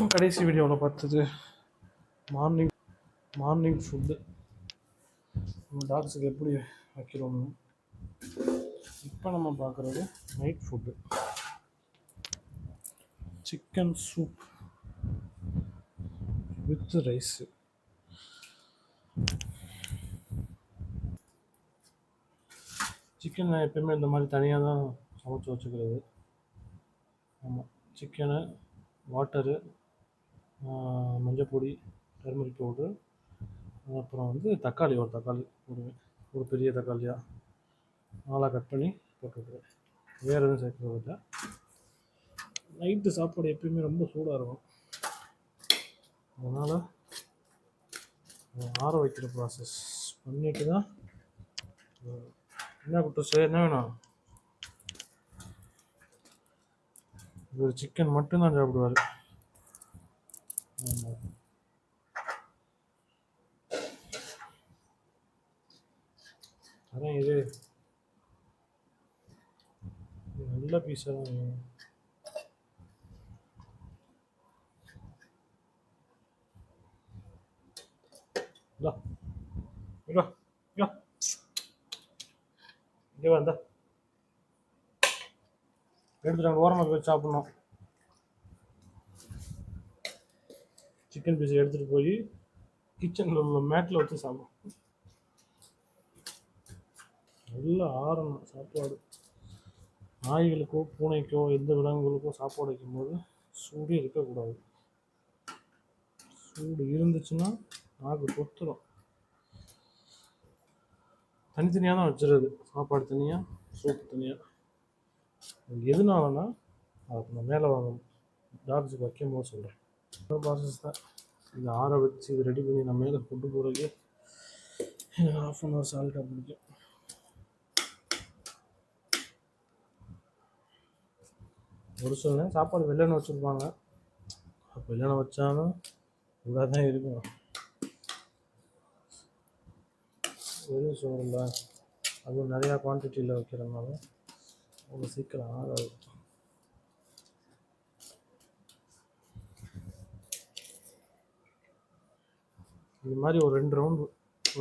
நம்ம கடைசி வீடியோவில் பார்த்தது மார்னிங் மார்னிங் ஃபுட்டு நம்ம டாக்ஸுக்கு எப்படி வைக்கிறோம்னு. இப்போ நம்ம பார்க்குறது night food chicken soup with rice chicken எப்பயுமே இந்த மாதிரி தனியாக தான் சமைச்சு வச்சுக்கிறது. ஆமாம் சிக்கனு வாட்டரு மஞ்சள் பொடி டர்மரிக் பவுட்ரு அப்புறம் வந்து தக்காளி ஒரு தக்காளி போடுவேன். ஒரு பெரிய தக்காளியாக நாலாக கட் பண்ணி போட்டுக்கிறேன் வேறு எதுவும் சேர்க்குறது இல்லை நைட்டு சாப்பாடு எப்பயுமே ரொம்ப சூடாக இருக்கும். அதனால் ஆற வைக்கிற ப்ராசஸ் பண்ணிட்டு தான் என்ன குட்டூஸ் என்ன வேணும்? இவர் சிக்கன் மட்டும்தான் சாப்பிடுவார். அதான் இது. நல்ல பீஸாக தான் வேணும் இந்தா இங்க இங்கே வந்தா. எடுத்துட்டு அங்கே ஓரமாக போய் சாப்பிட்ணும். சிக்கன் பீஸ் எடுத்துகிட்டு போய் கிச்சனில் உள்ள மேட்டில் வச்சு சாப்பிடும். நல்லா ஆறணும் சாப்பாடு. நாய்களுக்கோ பூனைக்கோ எந்த விலங்குகளுக்கோ சாப்பாடு வைக்கும்போது சூடே இருக்கக்கூடாது சூடு இருந்துச்சுன்னா நாக்கு கொத்துரும். தனித்தனியாக தான் வச்சுருது. சாப்பாடு தனியாக சூப்பு தனியாக எதுனாலன்னா அதுக்கு நான் மேலே வாங்க டாக்ஸுக்கு வைக்கும் போது சொல்கிறேன் ப்ராசஸ் தான் இது ஆற வச்சு இது ரெடி பண்ணி நம்ம மேலே கொண்டு போகிறதுக்கு எனக்கு ஹாஃப் அன் ஹவர் சால்ட்டாக பிடிக்கும் ஒரு சில சாப்பாடு வெள்ளனை வச்சுருப்பாங்க. அப்போ வெள்ளனை வச்சாலும் இதாக தான் இருக்கும். வெறும் சோறில் அதுவும் நிறையா குவான்டிட்டியில் வைக்கிறதுனால அவ்வளோ சீக்கிரம் ஆகாது இது மாதிரி ஒரு ரெண்டு ரவுண்டு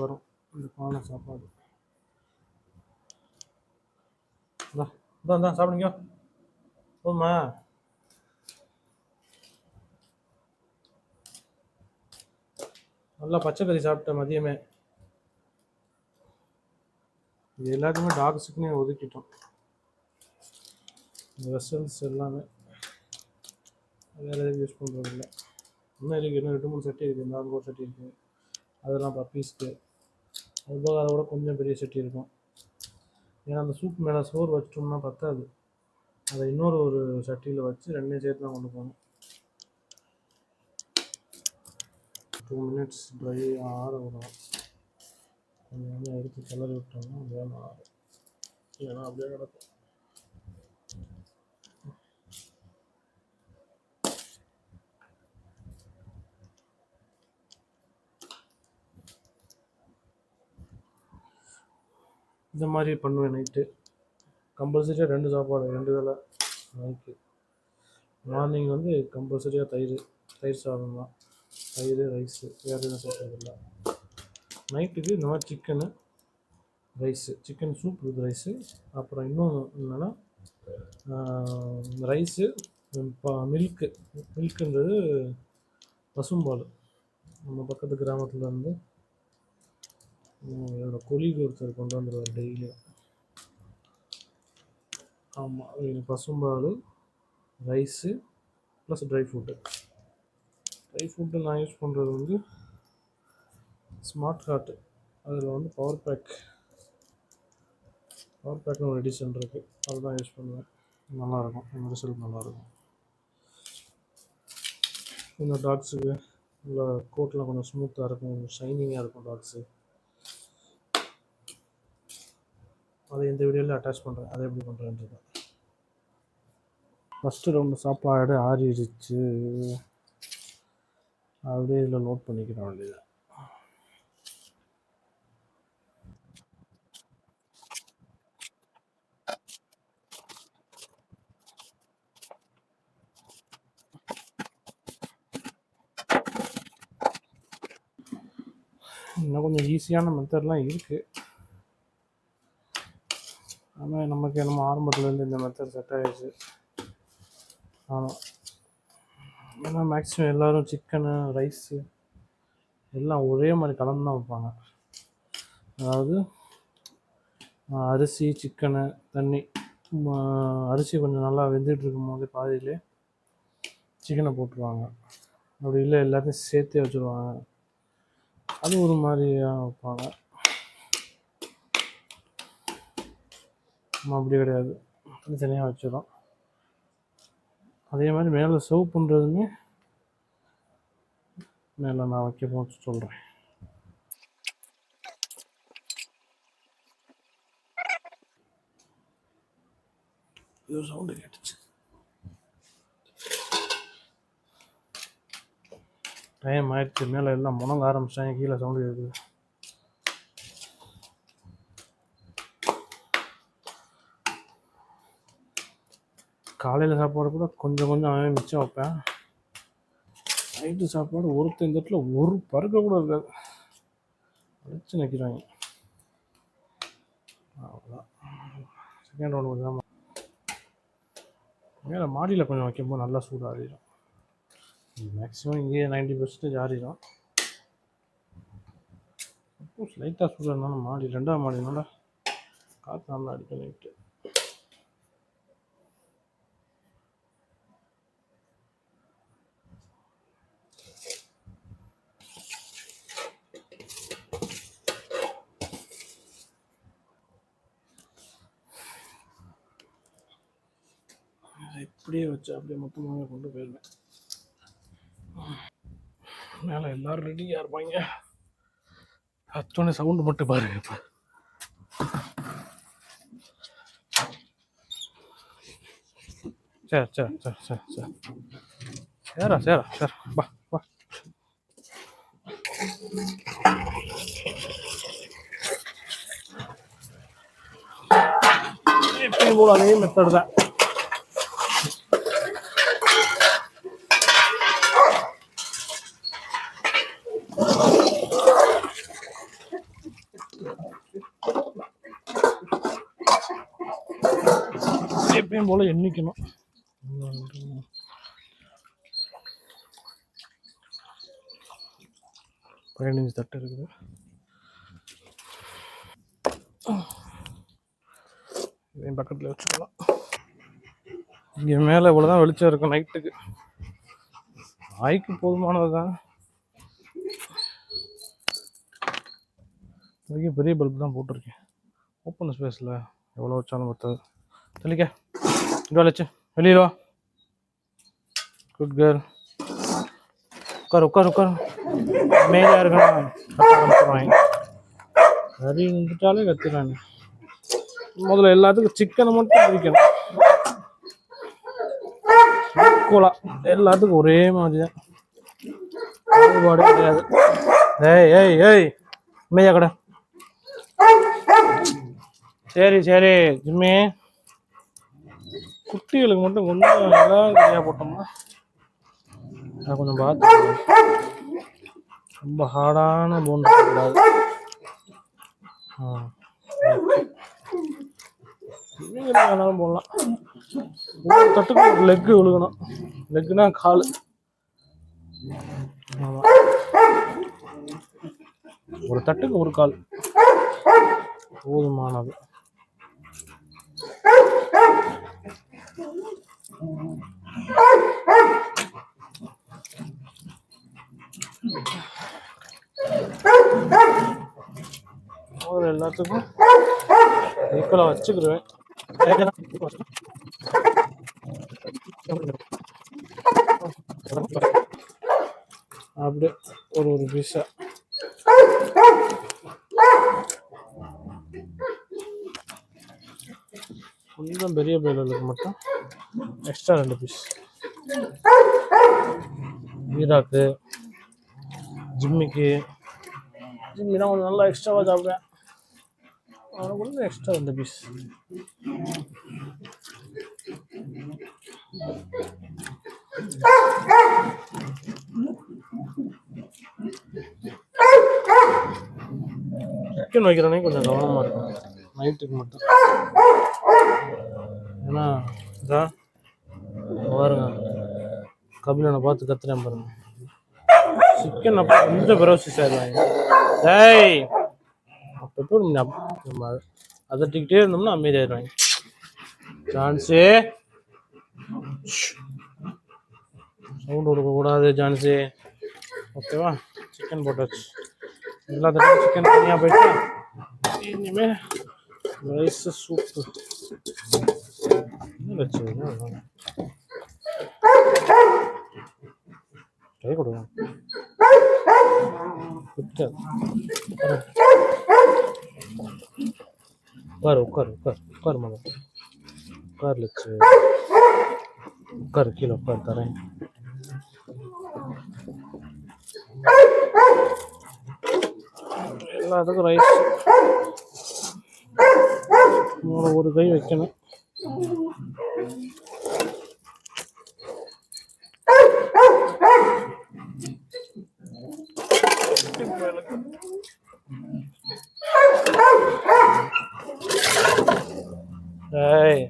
வரும். இந்த பானை சாப்பாடு. இந்தா இந்தா சாப்பிடுங்க. போதுமா நல்லா பச்சைக்கறி சாப்பிட்டேன் மதியமே. இது எல்லாத்தையுமே டாக்ஸுக்குன்னே ஒதுக்கிட்டோம். இந்த வெசல்ஸ் எல்லாமே. வேறு எதுவும் யூஸ் பண்ணுறது இல்லை இன்னும் இருக்குது இன்னும் ரெண்டு மூணு சட்டி இருக்குது. நாலு மூணு சட்டி இருக்குது. அதெல்லாம் பப்பீஸ்க்கு அது போக அதை விட கொஞ்சம் பெரிய சட்டி இருக்கும். ஏன்னா அந்த சூப் மேலே சோறு வச்சிட்டோம்னா பத்தாது. அதை இன்னொரு ஒரு சட்டியில் வச்சு ரெண்டையும் சேர்த்து தான் கொண்டு போகணும். டூ மினிட்ஸ் ட்ரை ஆற விடும் கொஞ்சம் எடுத்து கிளறி விட்டோம்னா வேணும் ஆறும் ஏன்னா அப்படியே கிடக்கும். இந்த மாதிரி பண்ணுவேன் நைட்டு கம்பல்சரியாக ரெண்டு சாப்பாடு ரெண்டு வேளை. நைட்டு மார்னிங் வந்து கம்பல்சரியாக தயிர் தயிர் சாதம் தான். தயிர் ரைஸு வேறு எதுவும் சாப்பிட்றதில்ல நைட்டுக்கு இந்த மாதிரி chicken rice chicken soup with rice அப்புறம் இன்னொன்று என்னென்னா ரைஸு மில்க்கு மில்க்குன்றது பசும்பால். நம்ம பக்கத்து கிராமத்தில் இருந்து என்னோடய கொலிக்கு ஒருத்தர் கொண்டு வந்துடுவார் டெய்லியும் ஆமாம் இது பசும்பால் rice plus dry fruit dry fruit நான் யூஸ் பண்ணுறது வந்து ஸ்மார்ட் கார்ட்டு அதில் வந்து பவர் பேக் பவர் பேக்னு ஒரு எடிஷன் இருக்குது அதுதான் யூஸ் பண்ணுவேன். நல்லாயிருக்கும். ரிசல்ட் நல்லாயிருக்கும். இந்த டாக்ஸுக்கு உள்ள கோட்டில் கொஞ்சம் ஸ்மூத்தாக இருக்கும். கொஞ்சம் ஷைனிங்காக இருக்கும் டாக்ஸு அதை இந்த வீடியோவில் அட்டாச் பண்ணுறேன் அதை எப்படி பண்ணுறேன்றது ஃபஸ்ட்டு ரவுண்டு சாப்பாடு ஆறிடுச்சு. அப்படியே இதில் நோட் பண்ணிக்கிற வேண்டியது. இன்னும் கொஞ்சம் ஈஸியான மெத்தட்லாம் இருக்குது ஆனால் நமக்கு நம்ம ஆரம்பத்துலேருந்து இந்த மெத்தட் செட் ஆகிடுச்சு ஆமாம் ஏன்னா மேக்ஸிமம் எல்லோரும் சிக்கனு ரைஸு எல்லாம் ஒரே மாதிரி கலந்து தான் வைப்பாங்க. அதாவது அரிசி சிக்கனு தண்ணி அரிசி கொஞ்சம் நல்லா வெந்துட்டு இருக்கும் போது பாதியிலே சிக்கனை போட்டுருவாங்க. அப்படி இல்லை எல்லாத்தையும் சேர்த்தே வச்சுருவாங்க. அது ஒரு மாதிரியாக வைப்பாங்க. அப்படி கிடையாது. தனித்தனியாக வச்சிடும் அதே மாதிரி மேலே சர்வ் பண்ணுறதுமே மேலே நான் வைக்க போது சொல்கிறேன் இது சவுண்டு கேட்டுச்சு. டைம் ஆயிடுச்சு. மேலே எல்லாம் முணங்க ஆரம்பிச்சிட்டாங்க. கீழே சவுண்டு கேட்குது காலையில் சாப்பாடு கூட கொஞ்சம் கொஞ்சம் அவன் மிச்சம் வைப்பேன். நைட்டு சாப்பாடு ஒருத்தர் இந்த இடத்துல ஒரு பருக்க கூட இருக்காது அடிச்சு நிற்கிறாங்க அவ்வளோதான் செகண்ட் ரவுண்ட் கொஞ்சம் மேலே மாடியில் கொஞ்சம் வைக்கும்போது நல்லா சூடு ஆறிடும் மேக்ஸிமம் இங்கேயே நைன்டி பர்சன்டேஜ் ஆறிடும். சப்போஸ் லைட்டாக சூடு இருந்தாலும் மாடி ரெண்டாவது மாடினால காற்று நல்லா அடிக்கும் நைட்டு அப்படியே வச்சு அப்படியே மொத்தமாக கொண்டு போயிடுவேன். மேலே எல்லோரும் ரெடியாக இருப்பாங்க. அத்தோடனே சவுண்டு மட்டும் பாருங்க இப்போ. சரி சரி சரி சரி சரி. சேரா சேரா சார். வா வா. எப்பயும் போல அதே மெத்தட் தான். எப்பயும் போல எண்ணிக்கணும். பதினஞ்சு தட்டு இருக்குது. இதையும் பக்கத்தில் வச்சுக்கலாம். இங்கே மேலே இவ்வளோ தான் வெளிச்சம் இருக்கும் நைட்டுக்கு. நாய்க்கு போதுமானது தான் இதுக்கு பெரிய பல்ப் தான் போட்டிருக்கேன். ஓப்பன் ஸ்பேஸில் எவ்வளோ வச்சாலும் பத்தாது. தெளிக்க. இங்கே வச்சு வெளியில் வா குட் கேர்ள் உட்கார் உட்கார் உட்கார் மேஜாக இருக்கணும். ஆரம்பிச்சிருவாங்க. கறி வந்துட்டாலே கத்துறாங்க. முதல்ல எல்லாத்துக்கும் சிக்கனை மட்டும் பிடிக்கணும். ஈக்குவலாக எல்லாத்துக்கும் ஒரே மாதிரி தான் கிடையாது. ஏய் ஏய் ஏய். மேயா கடை? சரி சரி. ஜிம்மி. குட்டிகளுக்கு மட்டும் கொஞ்சம் எல்லாம் கறியாக போட்டோம்னா அதை கொஞ்சம் பார்த்து ரொம்ப ஹார்டான போன் கூடாது ஆ. வேணாலும் போடலாம். ஒவ்வொரு தட்டுக்கு ஒரு லெக்கு விழுகணும். லெக்குனா கால். ஆமாம் ஒரு தட்டுக்கு ஒரு கால். போதுமானது. ஒரு எல்லாத்துக்கும் ஈக்குவலாக வச்சுக்கிடுவேன் அப்படியே ஒரு ஒரு பீஸா கொஞ்சம் பெரிய பயிலுக்கு மட்டும். எக்ஸ்ட்ரா ரெண்டு பீஸ் ஈராக்கு ஜிம்மிக்கு. தான் கொஞ்சம் நல்லா எக்ஸ்ட்ராவாக சாப்பிடுவேன். அவனுக்கு கொஞ்சம் எக்ஸ்ட்ரா ரெண்டு பீஸ் சிக்கன் வைக்கிறனே கொஞ்சம் கவனமாக இருக்கும் நைட்டுக்கு மட்டும். ஏன்னா இதான் கபிலனை பார்த்து கத்துறேன் பாருங்க. சிக்கன் அப்போ இந்த பெரோசிஸ் ஆயிடுவாங்க டேய் அப்போ நம்ம அதட்டிக்கிட்டே இருந்தோம்னா அமைதியாயிருவாங்க ஜான்சி. சவுண்ட் கொடுக்கக்கூடாது ஜான்சி. ஓகேவா சிக்கன் போட்டாச்சு எல்லாத்துக்கும் சிக்கன் தனியாக போயிட்டு? இனிமே ரைஸ் சூப்பு என்ன வச்சு கை கொடுங்க குத்த. உட்காரு உட்காரு உட்காரு. உட்காரு மகன் உட்கார் லட்சு. உட்காரு கீழே உட்காரு தரேன். எல்லாத்துக்கும் ரைஸ் ஒரு கை வைக்கணும் டேய்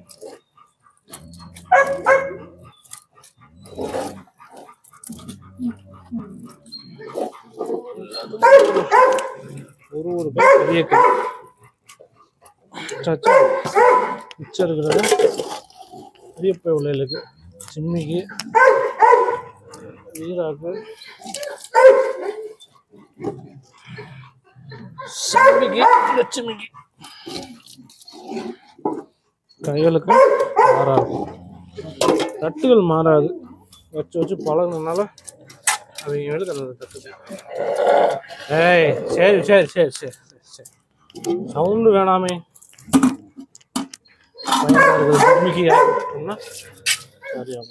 ஒரு ஒரு கை பெரிய கை சச்சா மிச்சம் இருக்கிறது பெரிய உள்ளலுக்கு சிம்மிக்கு வீராக்கு சிம்மிக்கு லட்சுமிக்கு கைகளுக்கு மாறாது. தட்டுகள் மாறாது. வச்சு வச்சு பழகினதுனால அவங்க மேலே தட்டு ஏய் சரி சரி சரி சரி சரி சரி. சவுண்டு வேணாமே. பயமா இருக்குது சரியா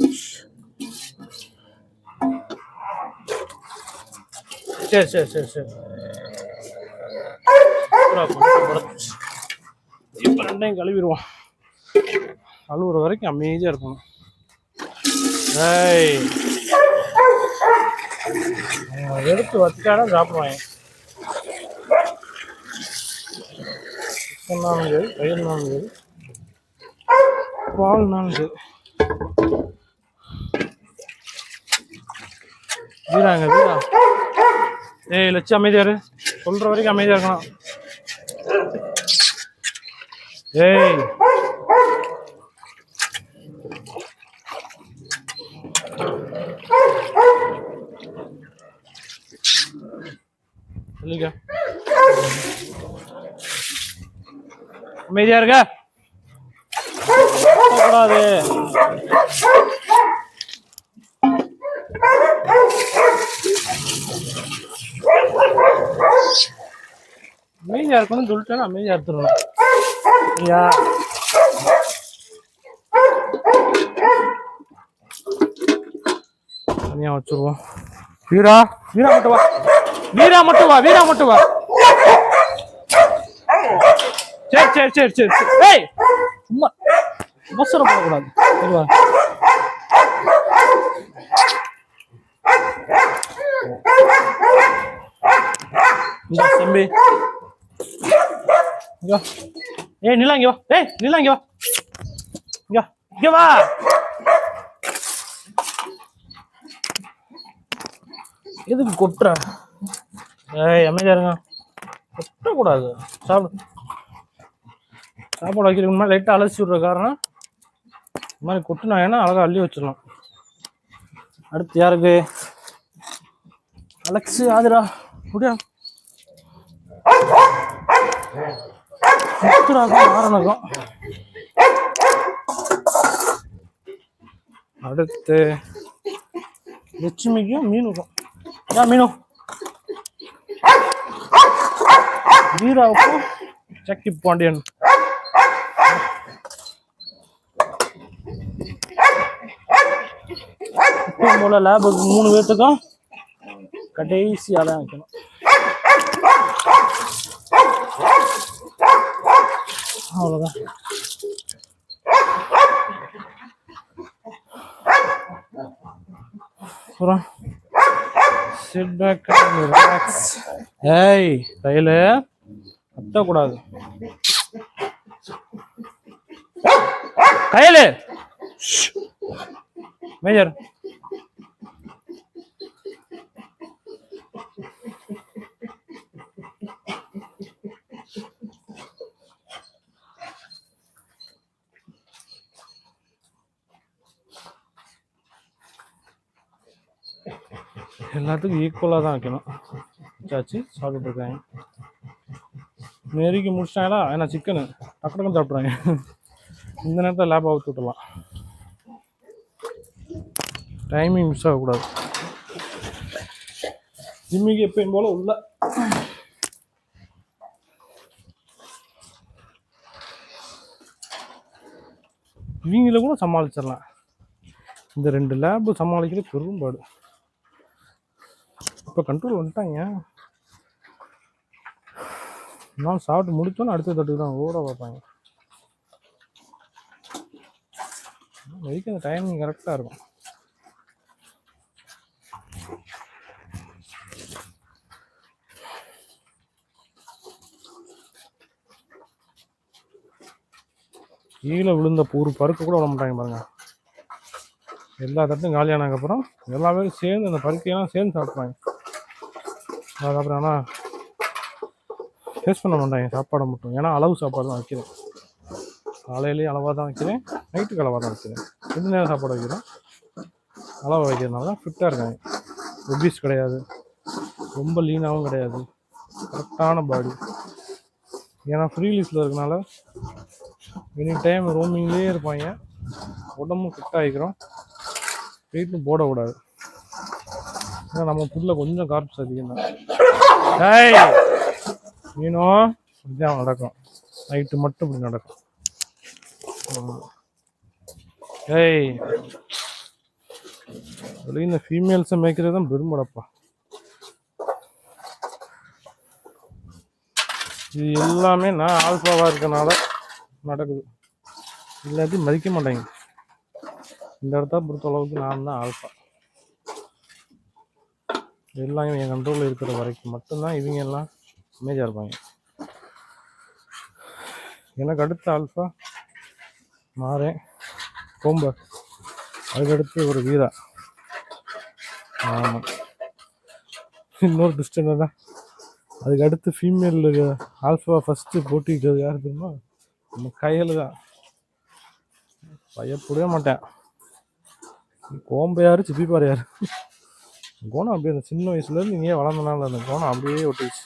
சரி சரி. சரி சரி இப்போ ரெண்டையும் கழுவிடுவோம். கழுவுற வரைக்கும் அமைதியாக இருக்கணும். ஏய். எடுத்து வச்சுட்டாலும் சாப்பிடுவாங்க சிக்கன்னாலும் சரி பயிர்னாலும் சரி பால் நான்கு. வீராங்க வீரா. ஏய் லட்சம் அமைதியாரு சொல்ற வரைக்கும் அமைதியா இருக்கணும். ஏய். சொல்லுங்க. அமைதியா இருக்க. போகாது அமைதியா இருக்கணும்னு சொல்லிட்டேன்னா அமைதியா எடுத்துடணும். ஐயா. தனியா வச்சிருவோம். வீரா வீரா மட்டும் வா. வீரா மட்டும் வா வீரா மட்டும் வா. சரி சரி சரி சரி சரி. ஏய் சும்மா. அவசரப்படக்கூடாது சரி வா தம்பி. இங்க. ஏய் நிலா இங்க. வா ஏய் நிலா இங்க. வா இங்க. வா. இங்க வா. எதுக்கு கொட்டுற? ஏய் அமைதியா இருங்க. கொட்டக்கூடாது. சாப்பிடு. சாப்பாடு வைக்கிறதுக்கு முன்னாடி லைட்டாக அலசி விடுற காரணம் இது மாதிரி கொட்டுனாங்கன்னா அழகா அள்ளி வச்சிடலாம். அடுத்து யாருக்கு? அலெக்ஸு ஆதிரா முடியா? முத்துராகும் ஆரணகம். அடுத்து லட்சுமிக்கும் மீனுக்கும். ஏன் மீனு. வீராவுக்கும் சக்கி பாண்டியன். இப்போ போல லேபுக்கு மூணு பேர்த்துக்கும் கடைசி தான் வைக்கணும் அவ்வளோதான் அப்புறம் சிட் பேக் ரிலாக்ஸ் ஏய் கையில் கத்தக்கூடாது கையில். மேஜர். எல்லாத்துக்கும் ஈக்குவலாக தான் வைக்கணும். வச்சாச்சு சாப்பிட்டுருக்காங்க நெருக்கி முடிச்சிட்டாங்களா? ஏன்னா சிக்கனு டக்கு டக்குன்னு சாப்பிட்றாங்க இந்த நேரத்தில் லேப் அவுத்து விட்டுலாம் டைமிங் மிஸ் ஆகக்கூடாது. ஜிம்மிக்கு எப்பயும் போல் உள்ள. இவங்கள கூட சமாளிச்சிடலாம். இந்த ரெண்டு லேபு சமாளிக்கிறது பெரும்பாடு இப்போ கண்ட்ரோல் வந்துட்டாங்க நான் சாப்பிட்டு முடித்தோன்னு அடுத்த தட்டுக்கு தான் ஓட பார்ப்பாங்க. வரைக்கும் அந்த டைமிங் கரெக்டாக இருக்கும். கீழே விழுந்த ஒரு பருக்கு கூட விட மாட்டாங்க பாருங்க. எல்லா தட்டும் காலியானதுக்கப்புறம் எல்லா பேரும் சேர்ந்து அந்த பருக்கையெல்லாம் சேர்ந்து சாப்பிட்றாங்க அதுக்கப்புறம் ஆனால் டேஸ்ட் பண்ண மாட்டாங்க சாப்பாடை மட்டும். ஏன்னா அளவு சாப்பாடு தான் வைக்கிறேன் காலையிலேயே அளவாக தான் வைக்கிறேன் நைட்டுக்கு அளவாக தான் வைக்கிறேன். ரெண்டு நேரம் சாப்பாடு வைக்கிறேன் அளவு வைக்கிறதுனால தான் ஃபிட்டாக இருக்காங்க. ஒபீஸ் கிடையாது. ரொம்ப லீனாகவும் கிடையாது. கரெக்டான பாடி ஏன்னா ஃப்ரீ லீஸில் இருக்கனால எனி டைம் ரோமிங்லேயே இருப்பாங்க. உடம்பும் ஃபிட் ஆகிக்கிறோம் வெயிட்டும் போடக்கூடாது. ஏன்னா நம்ம புதுல கொஞ்சம் கார்ப்ஸ் அதிகம் தான் ஏய் நீனும் இப்படிதான் நடக்கும். நைட்டு மட்டும் இப்படி நடக்கும். ஏய் இந்த ஃபீமேல்ஸை மேய்க்கிறது தான் பெருமடப்பா இது எல்லாமே நான் ஆல்ஃபாவாக இருக்கனால நடக்குது. இல்லாட்டி மதிக்க மாட்டேங்க. இந்த இடத்த பொறுத்த அளவுக்கு நான் தான் ஆல்ஃபா எல்லாம் என் கண்ட்ரோலில் இருக்கிற வரைக்கும் மட்டும்தான் இவங்க எல்லாம் அமைதியாக இருப்பாங்க. எனக்கு அடுத்த ஆல்ஃபா மாறேன். கோம்பர். அதுக்கடுத்து ஒரு வீரா. ஆமாம் இன்னொரு டிஸ்டன் தான் அதுக்கு அடுத்து ஃபீமேல் ஆல்ஃபா ஃபஸ்ட்டு போட்டிக்கிட்டது யார் தெரியுமா? நம்ம கையில் தான். பயப்படவே மாட்டேன். கோம்பை யாரு சிப்பிப்பார் யார்? கோணம் அப்படியே அந்த சின்ன வயசுலேருந்து இங்கேயே வளர்ந்தனால அந்த கோணம் அப்படியே ஒட்டிச்சு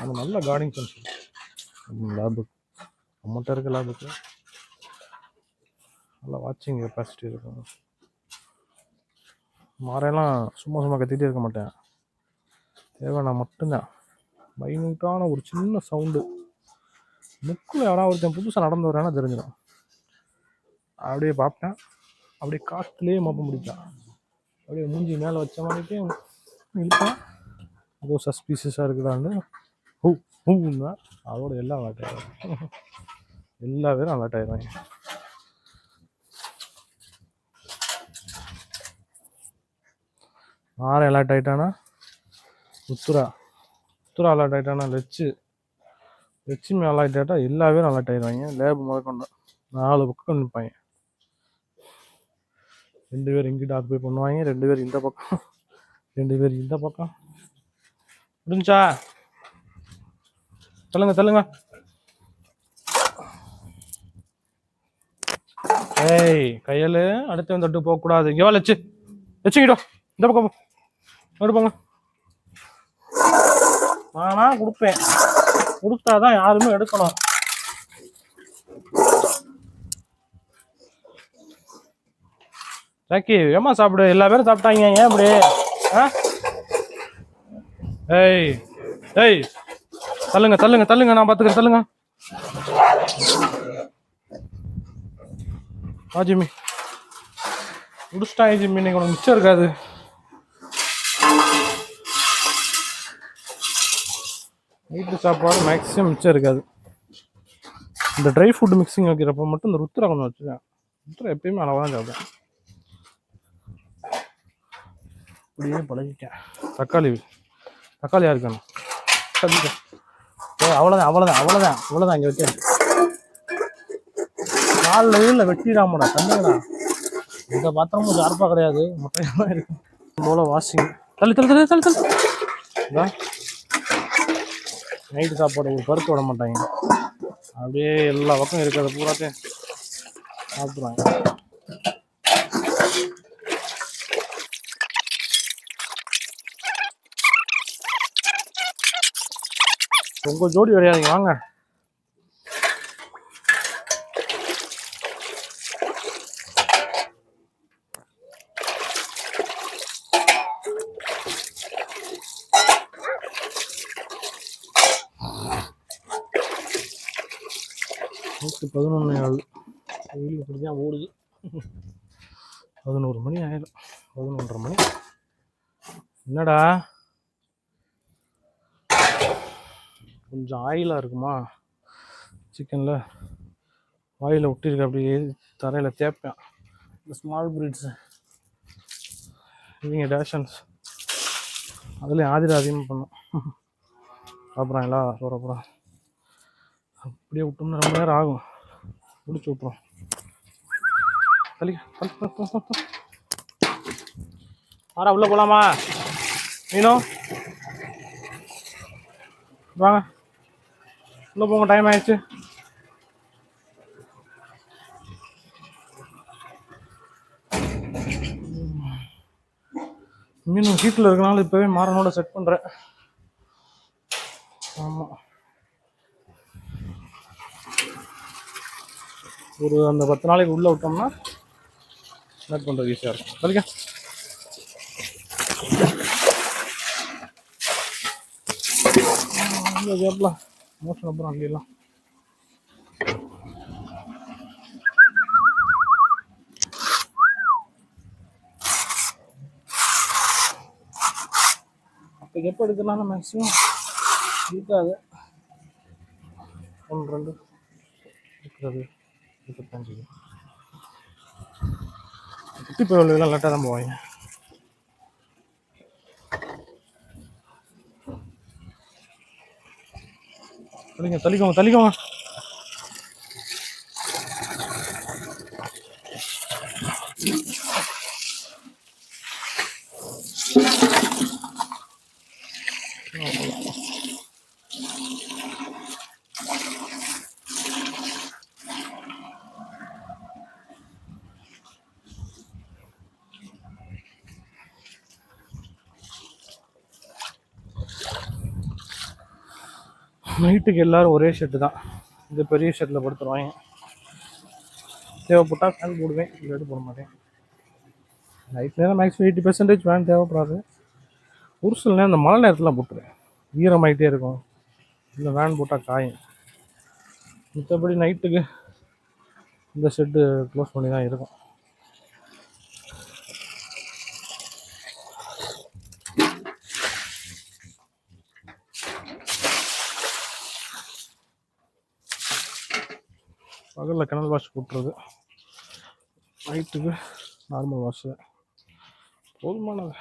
அது நல்ல கார்டிங் ஃபங்க்ஷன் லேபு நம்மகிட்ட இருக்க லேபுக்கு நல்லா வாட்சிங் கெப்பாசிட்டி இருக்கும். மாறையெல்லாம் சும்மா சும்மா கத்திட்டே இருக்க மாட்டேன். தேவைன்னா மட்டும்தான். மைனூட்டான ஒரு சின்ன சவுண்டு முக்கில் யாராவது ஒருத்தன் புதுசாக நடந்து வரானா தெரிஞ்சிடும். அப்படியே பார்ப்பேன் அப்படியே காற்றுலேயே மப்பம் முடிப்பான் அப்படியே மூஞ்சி மேலே வச்ச மாதிரிக்கே இழுப்பேன் ஏதோ சஸ்பீசியஸாக இருக்குதான்னு. ஹூ ஹூன்னா. அதோட எல்லாம் அலர்ட் ஆயிடும் எல்லா பேரும் அலர்ட் ஆயிடுவாங்க ஆறு அலர்ட் ஆகிட்டானா உத்துரா. உத்துரா அலர்ட் ஆகிட்டானா லெச்சு. லட்சுமி அலர்ட் ஆகிட்டா எல்லா பேரும் அலர்ட் ஆயிடுவாங்க. லேப் முதற்கொண்டு. நாலு பக்கம் நிற்பாங்க ரெண்டு பேர் இங்கிட்ட ஆக்குபை பண்ணுவாங்க ரெண்டு பேர் இந்த பக்கம் ரெண்டு பேர் இந்த பக்கம். முடிஞ்சா சொல்லுங்க சொல்லுங்க. ஏய் கையில் அடுத்து வந்து தொட்டு போகக்கூடாது. இங்கே வா லட்சு லட்சுங்கிட்டோ இந்த பக்கம் போ. போங்க. நானா கொடுப்பேன். கொடுத்தாதான் யாருமே எடுக்கணும். ஜாக்கி ஏமா சாப்பிடு? எல்லா பேரும் சாப்பிட்டாங்க. ஏன் இப்படி? ஆ? ஏய் ஏய் தள்ளுங்க தள்ளுங்க தள்ளுங்க. நான் பார்த்துக்கிறேன் தள்ளுங்க. ஆ ஜிம்மி. முடிச்சிட்டாங்க ஜிம்மி. இன்னைக்கு உனக்கு மிச்சம் இருக்காது. வீட்டு சாப்பாடு மேக்ஸிமம் மிச்சம் இருக்காது. இந்த ட்ரை ஃபுட் மிக்சிங் வைக்கிறப்ப மட்டும் இந்த ருத்ரா கொஞ்சம் வச்சுருக்கேன் ருத்ரா எப்பயுமே அளவாக தான் சாப்பிடுவேன். இப்படியே பழகிட்டேன். தக்காளி தக்காளி யாருக்கு வேணும்? அவ்வளோதான் அவ்வளோதான் அவ்வளோதான் அவ்வளோதான் இங்கே வைக்க காலில் வீட்டில் வெட்டிடாமடா தண்ணிடா இந்த பாத்திரமும் ஷார்ப்பாக கிடையாது முட்டையெல்லாம் இருக்கு. போல வாஷிங் தள்ளி தள்ளி தள்ளி தள்ளி தள்ளி. நைட்டு சாப்பாடு ஒரு பருத்து விட மாட்டாங்க. அப்படியே எல்லா பக்கம் இருக்கிறத பூராத்தையும் சாப்பிட்ருவாங்க உங்க ஜோடி கிடையாதுங்க வாங்க. நூற்றி பதினொன்று ஆகுது வெயில் இப்படி தான் ஓடுது. பதினோரு மணி ஆயிடும் பதினொன்றரை மணி. என்னடா? கொஞ்சம் ஆயிலாக இருக்குமா? சிக்கனில் வாயில் ஒட்டியிருக்கு அப்படியே தரையில் தேய்ப்பேன். இந்த ஸ்மால் பிரீட்ஸு இவங்க டேஷன்ஸ் அதுலேயும் ஆதிரம் அதிகமாக பண்ணும். அப்புறம் எல்லாம் அப்புறம் அப்படியே விட்டோம்னா ரொம்ப நேரம் ஆகும். முடிச்சு விட்றோம் தள்ளி. ஆரா உள்ளே போகலாமா மீனும் வாங்க. உள்ளே போங்க டைம் ஆயிடுச்சு மீன் ஹீட்டில் இருக்கனால இப்போவே மாறனோட செட் பண்ணுறேன் ஆமாம் ஒரு அந்த பத்து நாளைக்கு உள்ளே விட்டோம்னா செட் பண்ணுறது ஈஸியாக இருக்கும். சரிங்க? இந்த மோஷன் அப்புறம் அப்படிலாம் அப்போ எப்போ எடுக்கலாம்னு மேக்ஸிமம் இருக்காது. ஒன்று ரெண்டு. இருக்கிறது இருபத்தஞ்சு. குட்டி பயிரெல்லாம் லேட்டாக தான் போவாங்க. தள்ளிங்க தள்ளிக்கோங்க தள்ளிக்கோங்க. நைட்டுக்கு எல்லாரும் ஒரே ஷெட்டு தான். இந்த பெரிய ஷர்ட்டில் படுத்துருவாங்க தேவைப்பட்டால் ஃபேன் போடுவேன் இல்லாட்டி போட மாட்டேன். நைட் நேரம் மேக்ஸிமம் எயிட்டி பர்சன்டேஜ் ஃபேன் தேவைப்படாது. ஒரு சில நேரம் இந்த மழை நேரத்தில் போட்டுருவேன். ஈரமாயிட்டே இருக்கும். இல்லை வேன் போட்டால் காயும். மற்றபடி நைட்டுக்கு இந்த ஷெட்டு க்ளோஸ் பண்ணி தான் இருக்கும். பகலில் கிணல் வாஷ் போட்டுறது. நைட்டுக்கு நார்மல் வாஷ் போதுமானது.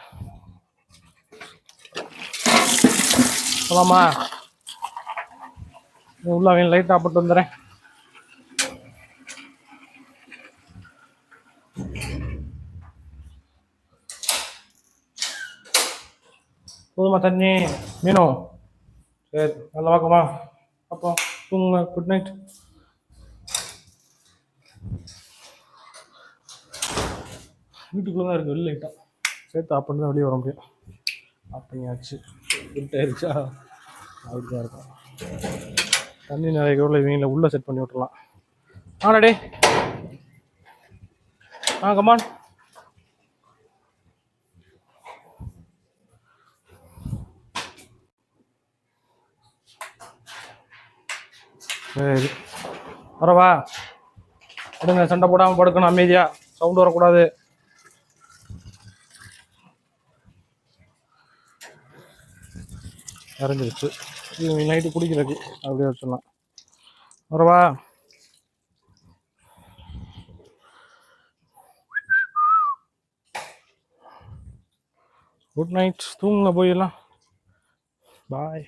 போலாமா? நீ உள்ள அவன் லைட் ஆஃப் பண்ணிட்டு வந்துடுறேன். போதுமா தண்ணி? மீனும் சரி நல்லா பார்க்கமா அப்போ தூங்குங்க. குட் நைட் வீட்டுக்குள்ளே தான் இருக்குது வெளில லைட்டாக சேர்த்து ஆஃப் பண்ணி தான் வெளியே வர முடியும். ஆஃப் பண்ணியாச்சு. இருட்டாயிருச்சா அப்படி தான் இருக்கும் தண்ணி நிறைய கூட இவங்கள உள்ளே செட் பண்ணி விட்டுறலாம். ஆனாடே ஆ கமான் சரி. வரவா. படுங்க சண்டை போடாமல் படுக்கணும் அமைதியாக சவுண்டு வரக்கூடாது. இறஞ்சிருச்சு இது நைட்டு குடிக்கிறதுக்கு அப்படியே வச்சிடலாம். வரவா? குட் நைட் தூங்குங்க போயிடலாம் பாய்